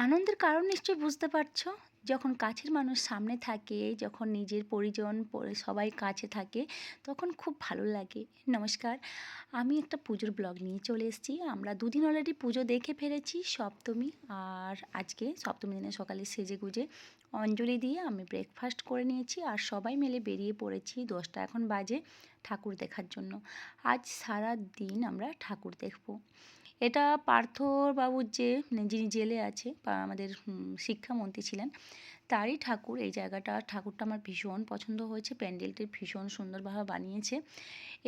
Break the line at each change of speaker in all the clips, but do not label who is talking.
আনন্দের কারণ নিশ্চয়ই বুঝতে পারছ। যখন কাছের মানুষ সামনে থাকে, যখন নিজের পরিজন পরি- সবাই কাছে থাকে, তখন খুব ভালো লাগে। নমস্কার, আমি একটা পুজোর ব্লগ নিয়ে চলে এসেছি। আমরা দুদিন অলরেডি পুজো দেখে ফেলেছি, সপ্তমী আর আজকে সপ্তমী দিনে সকালে সেজে গুজে অঞ্জলি দিয়ে আমি ব্রেকফাস্ট করে নিয়েছি আর সবাই মিলে বেরিয়ে পড়েছি দশটা এখন বাজে ঠাকুর দেখার জন্য। আজ সারা দিন আমরা ঠাকুর দেখব। এটা পার্থবাবুর যে মানে যিনি জেলে আছে আমাদের শিক্ষামন্ত্রী ছিলেন, তারই ঠাকুর। এই জায়গাটা, ঠাকুরটা আমার ভীষণ পছন্দ হয়েছে। প্যান্ডেলটি ভীষণ সুন্দরভাবে বানিয়েছে।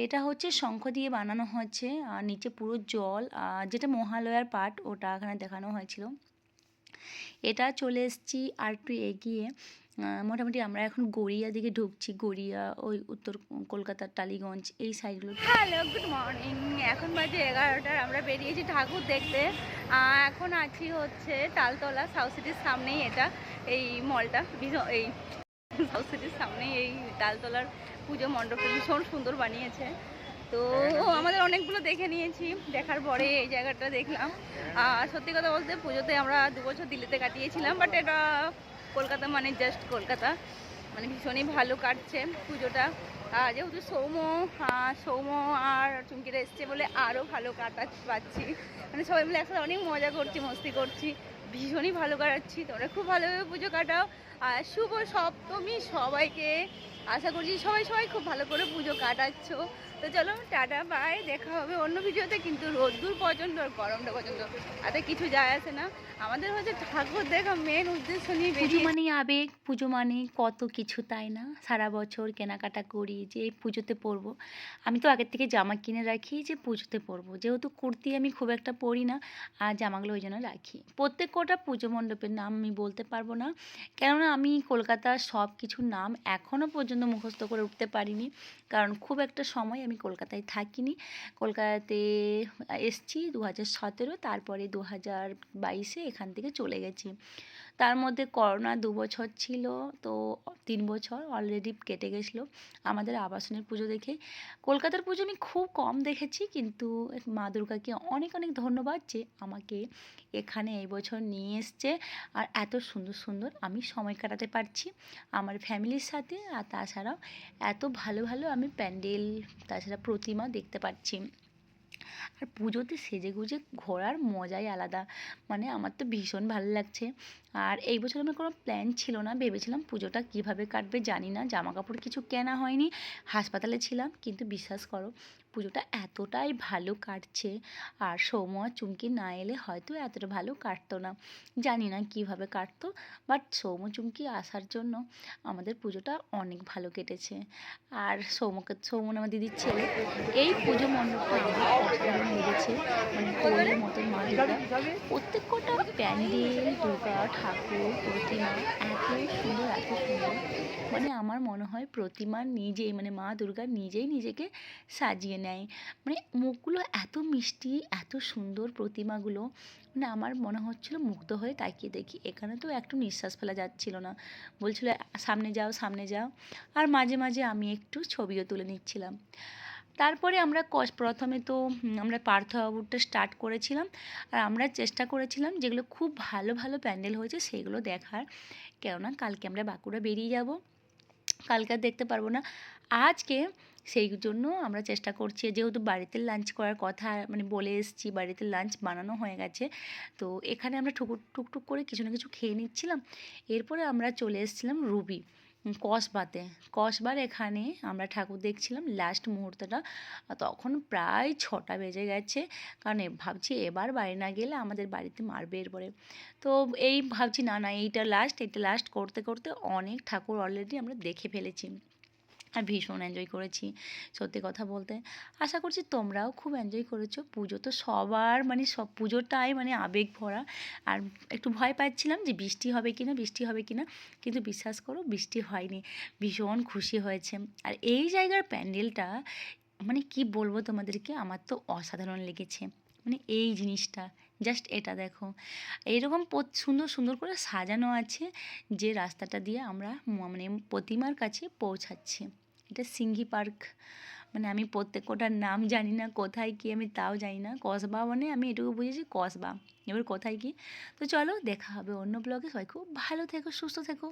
এটা হচ্ছে শঙ্খ দিয়ে বানানো হয়েছে আর নিচে পুরো জল, আর যেটা মহালয়ার পাট ওটা এখানে দেখানো হয়েছিল। এটা চলে এসেছি আর একটু এগিয়ে। মোটামুটি আমরা এখন গড়িয়া দিকে ঢুকছি, গড়িয়া, ওই উত্তর কলকাতার টালিগঞ্জ, এই সাইডগুলো।
হ্যালো গুড মর্নিং এখন বাজে এগারোটার, আমরা বেরিয়েছি ঠাকুর দেখতে। এখন আছি হচ্ছে তালতলা সাউথ সিটির সামনেই এটা, এই মলটা এই সাউথ সিটির সামনেই এই তালতলার পুজো মণ্ডপটা ভীষণ সুন্দর বানিয়েছে। তো আমাদের অনেকগুলো দেখে নিয়েছি, দেখার পরে এই জায়গাটা দেখলাম। আর সত্যি কথা বলতে পুজোতে আমরা দু বছর দিল্লিতে কাটিয়েছিলাম বাট এটা কলকাতা মানে জাস্ট কলকাতা। মানে ভীষণই ভালো কাটছে পুজোটা। আর যেহেতু সৌম সৌম আর চুমকিরা এসছে বলে আরও ভালো কাটা পাচ্ছি। মানে সবাই মিলে একসাথে অনেক মজা করছি, মস্তি করছি। ভীষণই ভালো কাটাচ্ছি। তোমরা খুব ভালোভাবে পুজো কাটাও। আর শুভ সপ্তমী সবাইকে। আশা করছি সবাই সবাই খুব ভালো করে পুজো কাটাচ্ছ। তো চলো, টাটা বাই দেখা হবে অন্য ভিডিওতে, কিন্তু রোদ্দুর পছন্দ আর গরমটা পছন্দ তাতে কিছু যায় আসে না। আমাদের হচ্ছে ঠাকুর দেখা মেন উদ্দেশ্য নিয়ে
পুজো মানে আবেগ, পুজো মানে কত কিছু, তাই না? সারা বছর কেনাকাটা করি, যে এই পুজোতে পরবো। আমি তো আগের থেকে জামা কিনে রাখি, যে পুজোতে পরবো। যেহেতু কুর্তি আমি খুব একটা পরি না, আর জামাগুলো ওই জন্য রাখি। প্রত্যেক কটা পুজো মণ্ডপের নাম আমি বলতে পারব না। কেননা আমি কলকাতার সব কিছুর নাম এখনও পর্যন্ত মুখস্থ করে উঠতে পারিনি। কারণ খুব একটা সময় আমি কলকাতায় থাকিনি। কলকাতাতে এসছি দু হাজার সতেরো, তারপরে দু হাজার বাইশে এখান থেকে চলে গেছি। তার মধ্যে করোনা দু বছর ছিল, তো তিন বছর অলরেডি কেটে গেছিল। আমাদের আবাসনের পুজো দেখে কলকাতার পুজো আমি খুব কম দেখেছি, কিন্তু মা দুর্গাকে অনেক অনেক ধন্যবাদ যে আমাকে এখানে এই বছর নিয়ে এসছে। আর এত সুন্দর সুন্দর আমি সময় কাটাতে পারছি আমার ফ্যামিলির সাথে। আর তাছাড়াও এত ভালো ভালো আমি প্যান্ডেল, তাছাড়া প্রতিমা দেখতে পাচ্ছি। আর পুজোতে সেজে গুজে ঘোরার মজাই আলাদা। মানে আমার তো ভীষণ ভালো লাগছে। আর এই বছর আমার কোনো প্ল্যান ছিল না। ভেবেছিলাম পুজোটা কীভাবে কাটবে জানি না। জামা কাপড় কিছু কেনা হয়নি। হাসপাতালে ছিলাম, কিন্তু বিশ্বাস করো পুজোটা এতটাই ভালো কাটছে। আর সৌম্য চুমকি না এলে হয়তো এতটা ভালো কাটতো না। জানি না কীভাবে কাটতো বাট সৌম্য, চুমকি আসার জন্য আমাদের পুজোটা অনেক ভালো কেটেছে। আর সৌমকে সৌমন আমার দিদির ছেলে, এই পুজো মণ্ডপটা আমার অসাধারণ লেগেছে। মানে কোয়েলের মতন মা প্রত্যেক কটা প্যান্ডেল, দুর্গা, ঠাকুর, প্রতিমা, এত সুন্দর এত সুন্দর। মানে আমার মনে হয় প্রতিমা নিজেই মানে মা দুর্গা নিজেই নিজেকে সাজিয়ে নেয়। মানে মুখগুলো এত মিষ্টি, এত সুন্দর প্রতিমাগুলো। মানে আমার মনে হচ্ছিল মুগ্ধ হয়ে তাকিয়ে দেখি, এখানে তো একটু নিঃশ্বাস ফেলা যাচ্ছিল না। বলছিল, সামনে যাও সামনে যাও। আর মাঝে মাঝে আমি একটু ছবিও তুলে নিচ্ছিলাম। তারপরে আমরা কস, প্রথমে তো আমরা পার্থবাবুরটা স্টার্ট করেছিলাম। আর আমরা চেষ্টা করেছিলাম যেগুলো খুব ভালো ভালো প্যান্ডেল হয়েছে সেগুলো দেখার। কেননা কালকে আমরা বাঁকুড়া বেরিয়ে যাব। কালকে দেখতে পারব না। আজকে সেই জন্য আমরা চেষ্টা করছি, যেহেতু বাড়িতে লাঞ্চ করার কথা মানে বলে এসছি বাড়িতে লাঞ্চ বানানো হয়ে গেছে, তো এখানে আমরা ঠুকুর টুকটুক করে কিছু না কিছু খেয়ে নিচ্ছিলাম। এরপরে আমরা চলে এসেছিলাম রুবি। কসবাতে কসবার এখানে আমরা ঠাকুর দেখছিলাম লাস্ট মুহূর্তটা। তখন প্রায় ছটা বেজে গেছে। কারণ ভাবছি এবার বাড়ি না গেলে আমাদের বাড়িতে মারবে এরপরে। তো এই ভাবছি, না না, এইটা লাস্ট এটা লাস্ট করতে করতে অনেক ঠাকুর অলরেডি আমরা দেখে ফেলেছি। আর ভীষণ এনজয় করেছি, সত্যি কথা বলতে। আশা করছি তোমরাও খুব এনজয় করেছ। পুজো তো সবার মানে সব পুজোটাই মানে আবেগ ভরা। আর একটু ভয় পাচ্ছিলাম যে বৃষ্টি হবে কি না বৃষ্টি হবে কি না কিন্তু বিশ্বাস করো, বৃষ্টি হয়নি। ভীষণ খুশি হয়েছে। আর এই জায়গার প্যান্ডেলটা মানে কি বলব তোমাদেরকে, আমার তো অসাধারণ লেগেছে। মানে এই জিনিসটা জাস্ট এটা দেখো। এইরকম সুন্দর সুন্দর করে সাজানো আছে, যে রাস্তাটা দিয়ে আমরা মানে প্রতিমার কাছে পৌঁছাচ্ছি। এটা সিঙ্গি পার্ক। মানে আমি প্রত্যেক কটার নাম জানি না কোথায় কি, আমি তাও জানি না। কসবা মানে আমি এটুকু বুঝেছি কসবা। এবার কোথায় কি? তো চলো দেখা হবে অন্য ব্লগে সবাই খুব ভালো থেকো, সুস্থ থেকো।